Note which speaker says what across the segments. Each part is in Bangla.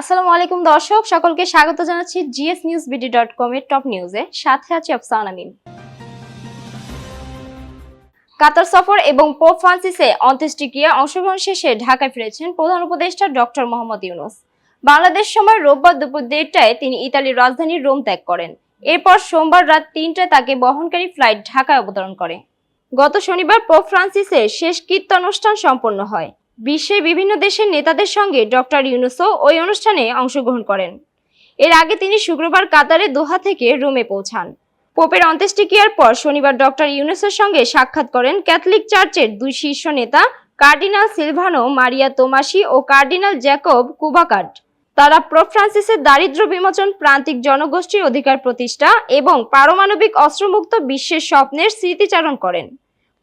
Speaker 1: আসসালামু আলাইকুম দর্শক, সকলকে স্বাগত জানাচ্ছি GS news BD dot com এর টপ নিউজে সাথে আছি আফসান আমিন। কাতার সফর এবং পোপ ফ্রান্সিসে অন্ত্যেষ্টিক্রিয়া অংশগ্রহণ শেষে ঢাকায় ফিরেছেন প্রধান উপদেষ্টা ডক্টর মোহাম্মদ ইউনুস। বাংলাদেশ সময় রোববার দুপুর দেড়টায় তিনি ইতালির রাজধানী রোম ত্যাগ করেন। এরপর সোমবার রাত তিনটায় তাকে বহনকারী ফ্লাইট ঢাকায় অবতরণ করে। গত শনিবার পোপ ফ্রান্সিসের শেষ কীর্তনুষ্ঠান সম্পন্ন হয়। বিশ্বের বিভিন্ন দেশের নেতাদের সঙ্গে ডক্টর ইউনুসও ওই অনুষ্ঠানে অংশগ্রহণ করেন। এর আগে তিনি শুক্রবার কাতারে দোহা থেকে রোমে পৌঁছান। পোপের অন্ত্যেষ্টিক্রিয়ার পর শনিবার ডক্টর ইউনুসের সঙ্গে সাক্ষাৎ করেন ক্যাথলিক চার্চের দুই শীর্ষ নেতা কার্ডিনাল সিলভানো মারিয়া তোমাসি ও কার্ডিনাল জ্যাকব কুবাকাট। তারা পোপ ফ্রান্সিসের দারিদ্র বিমোচন, প্রান্তিক জনগোষ্ঠীর অধিকার প্রতিষ্ঠা এবং পারমাণবিক অস্ত্রমুক্ত বিশ্বের স্বপ্নের স্মৃতিচারণ করেন।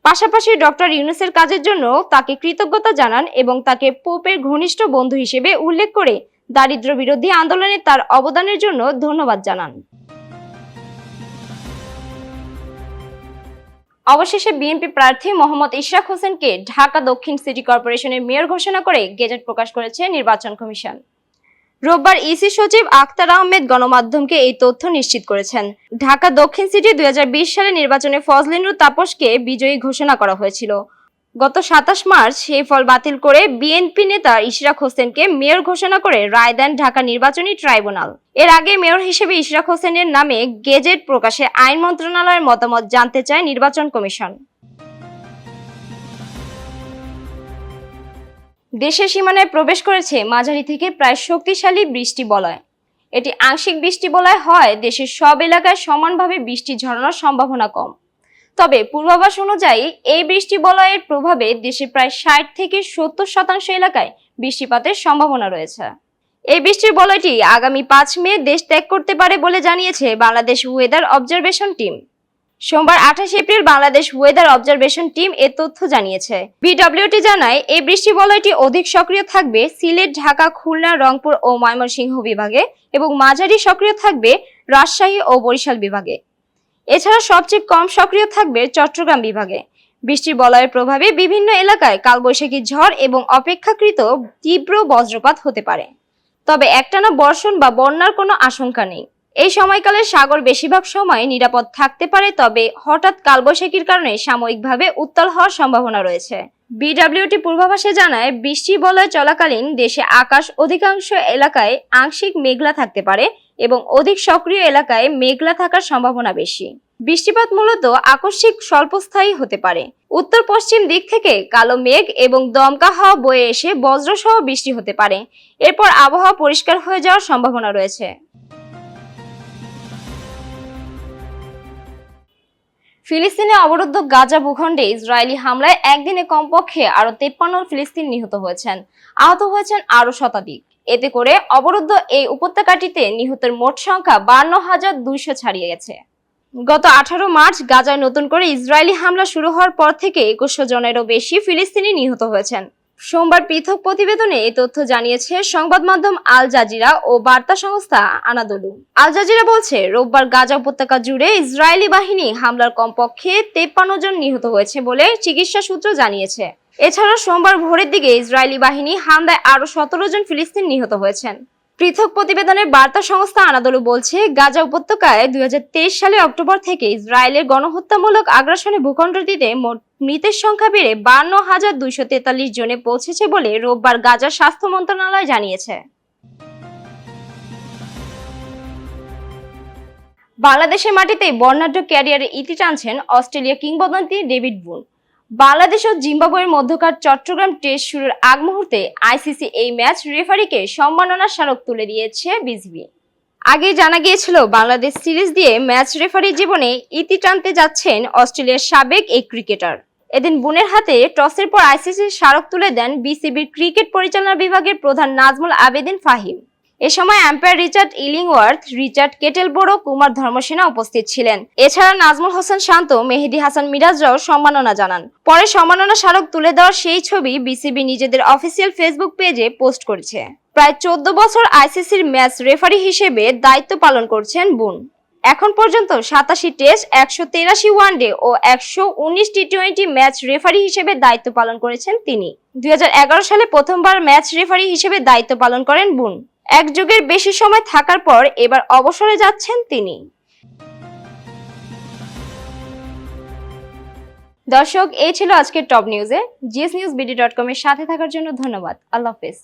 Speaker 1: পাশাপাশি ডক্টর ইউনুসের কাজের জন্য তাকে কৃতজ্ঞতা জানান এবং তাকে পোপের ঘনিষ্ঠ বন্ধু হিসেবে উল্লেখ করে দারিদ্র বিরোধী আন্দোলনে তার অবদানের জন্য ধন্যবাদ জানান। অবশেষে বিএনপি প্রার্থী মোহাম্মদ ইশরাক হোসেনকে ঢাকা দক্ষিণ সিটি কর্পোরেশনের মেয়র ঘোষণা করে গেজেট প্রকাশ করেছে নির্বাচন কমিশন। রোববার ইসি সচিব আখতার আহমেদ গণমাধ্যমকে এই তথ্য নিশ্চিত করেছেন। ঢাকা দক্ষিণ সিটি দুই সালে নির্বাচনে ফজলিনুর তাপসকে বিজয়ী ঘোষণা করা হয়েছিল। গত সাতাশ মার্চ সেই ফল বাতিল করে বিএনপি নেতা ইশরাক হোসেনকে মেয়র ঘোষণা করে রায় দেন ঢাকা নির্বাচনী ট্রাইব্যুনাল। এর আগে মেয়র হিসেবে ইশরাক হোসেনের নামে গেজেট প্রকাশে আইন মন্ত্রণালয়ের মতামত জানতে চায় নির্বাচন কমিশন। দেশের সীমানায় প্রবেশ করেছে মাঝারি থেকে প্রায় শক্তিশালী বৃষ্টি বলয়। এটি আংশিক বৃষ্টি বলয় হয়, দেশের সব এলাকায় সমানভাবে বৃষ্টি ঝরানোর সম্ভাবনা কম। তবে পূর্বাভাস অনুযায়ী এই বৃষ্টি বলয়ের প্রভাবে দেশের প্রায় ষাট থেকে সত্তর শতাংশ এলাকায় বৃষ্টিপাতের সম্ভাবনা রয়েছে। এই বৃষ্টির বলয়টি আগামী পাঁচ মে দেশ ত্যাগ করতে পারে বলে জানিয়েছে বাংলাদেশ ওয়েদার অবজারভেশন টিম সোমবার আঠাশ April Bangladesh weather observation team এ তথ্য জানিয়েছে। বিডব্লিউটি জানায়, এই বৃষ্টি বলয়টি অধিক সক্রিয় থাকবে সিলেট, ঢাকা, খুলনা, রংপুর ও ময়মনসিংহ বিভাগে এবং মাঝারি সক্রিয় থাকবে রাজশাহী ও বরিশাল বিভাগে। এছাড়া সবচেয়ে কম সক্রিয় থাকবে চট্টগ্রাম বিভাগে। বৃষ্টির বলয়ের প্রভাবে বিভিন্ন এলাকায় কালবৈশাখী ঝড় এবং অপেক্ষাকৃত তীব্র বজ্রপাত হতে পারে। তবে একটানা বর্ষণ বা বন্যার কোনো আশঙ্কা নেই। এই সময়কালে সাগর বেশিরভাগ সময় নিরাপদ থাকতে পারে, তবে হঠাৎ কালবৈশাখীর কারণে সাময়িকভাবে উত্তাল হওয়ার সম্ভাবনা রয়েছে। বিডব্লিউটি পূর্বাভাসে জানায়, বৃষ্টি বলয় চলাকালীন দেশে আকাশ অধিকাংশ এলাকায় আংশিক মেঘলা থাকতে পারে এবং অধিক সক্রিয় এলাকায় মেঘলা থাকার সম্ভাবনা বেশি। বৃষ্টিপাত মূলত আকস্মিক স্বল্পস্থায়ী হতে পারে। উত্তর পশ্চিম দিক থেকে কালো মেঘ এবং দমকা হাওয়া বয়ে এসে বজ্রসহ বৃষ্টি হতে পারে। এরপর আবহাওয়া পরিষ্কার হয়ে যাওয়ার সম্ভাবনা রয়েছে। ফিলিস্তিনে অবরুদ্ধ গাজা ভূখণ্ডে ইসরায়েলি হামলায় একদিনে কমপক্ষে আরও তেপ্পান্ন ফিলিস্তিন নিহত হয়েছেন। আহত হয়েছেন আরও শতাধিক। এতে করে অবরুদ্ধ এই উপত্যকাটিতে নিহতের মোট সংখ্যা বান্ন হাজার দুইশো ছাড়িয়ে গেছে। গত আঠারো মার্চ গাজায় নতুন করে ইসরায়েলি হামলা শুরু হওয়ার পর থেকে একুশশো জনেরও বেশি ফিলিস্তিনি নিহত হয়েছেন। সোমবার পৃথক প্রতিবেদনে এই তথ্য জানিয়েছে সংবাদ মাধ্যম আল জাজিরা ও বার্তা সংস্থা আনাদলু। আল জাজিরা বলছে, রোববার গাজা উপত্যকা জুড়ে ইসরায়েলি বাহিনী হামলার কমপক্ষে তেপ্পান্ন জন নিহত হয়েছে বলে চিকিৎসা সূত্র জানিয়েছে। এছাড়া সোমবার ভোরের দিকে ইসরায়েলি বাহিনী হামলায় আরও সতেরো জন ফিলিস্তিন নিহত হয়েছেন। পৃথক প্রতিবেদনের বার্তা সংস্থা আনাদোলু বলছে, গাজা উপত্যকায় দুই হাজার তেইশ সালে অক্টোবর থেকে ইসরায়েলের গণহত্যামূলক আগ্রাসনে ভূখণ্ডটিতে মোট মৃতের সংখ্যা বেড়ে বান্ন হাজার দুইশো তেতাল্লিশ জনে পৌঁছেছে বলে রোববার গাজার স্বাস্থ্য মন্ত্রণালয় জানিয়েছে। বাংলাদেশের মাটিতে বর্ণাঢ্য ক্যারিয়ারে ইতি টানছেন অস্ট্রেলিয়া কিংবদন্তি ডেভিড বুন বাংলাদেশ ও জিম্বাবুয়ের মধ্যকার চট্টগ্রাম টেস্ট শুরুর আগ মুহূর্তে আইসিসি এই ম্যাচ রেফারিকে সম্মাননার স্মারক তুলে দিয়েছে বিসিবি আগেই জানা গিয়েছিল, বাংলাদেশ সিরিজ দিয়ে ম্যাচ রেফারি জীবনে ইতি টানতে যাচ্ছেন অস্ট্রেলিয়ার সাবেক এই ক্রিকেটার। এদিন বুনের হাতে টসের পর আইসিসির স্মারক তুলে দেন বিসিবির ক্রিকেট পরিচালনা বিভাগের প্রধান নাজমুল আবেদিন ফাহিম। এ সময় umpire Richard Illingworth, Richard Kettleborough, Kumar Dharmasena উপস্থিত ছিলেন। এছাড়া নাজমুল হোসেন শান্ত, মেহেদি হাসান মিরাজরাও সম্মাননা জানান। পরে সম্মাননা স্মারক তুলে দেওয়ার সেই ছবি বিসিবি নিজেদের অফিসিয়াল ফেসবুক পেজে পোস্ট করেছে। প্রায় চোদ্দ বছর আইসিসির ম্যাচ রেফারি হিসেবে দায়িত্ব পালন করছেন বুন। এখন পর্যন্ত সাতাশি টেস্ট, একশো তেরাশি ওয়ানডে ও একশো উনিশ টি টোয়েন্টি ম্যাচ রেফারি হিসেবে দায়িত্ব পালন করেছেন তিনি। দুই হাজার এগারো সালে প্রথমবার ম্যাচ রেফারি হিসেবে দায়িত্ব পালন করেন বুন। এক যুগের বেশি সময় থাকার পর এবার অবসরে যাচ্ছেন তিনি। দর্শক, এই ছিল আজকের টপ নিউজে। GS news BD dot com এর সাথে থাকার জন্য ধন্যবাদ। আল্লাহ হাফেজ।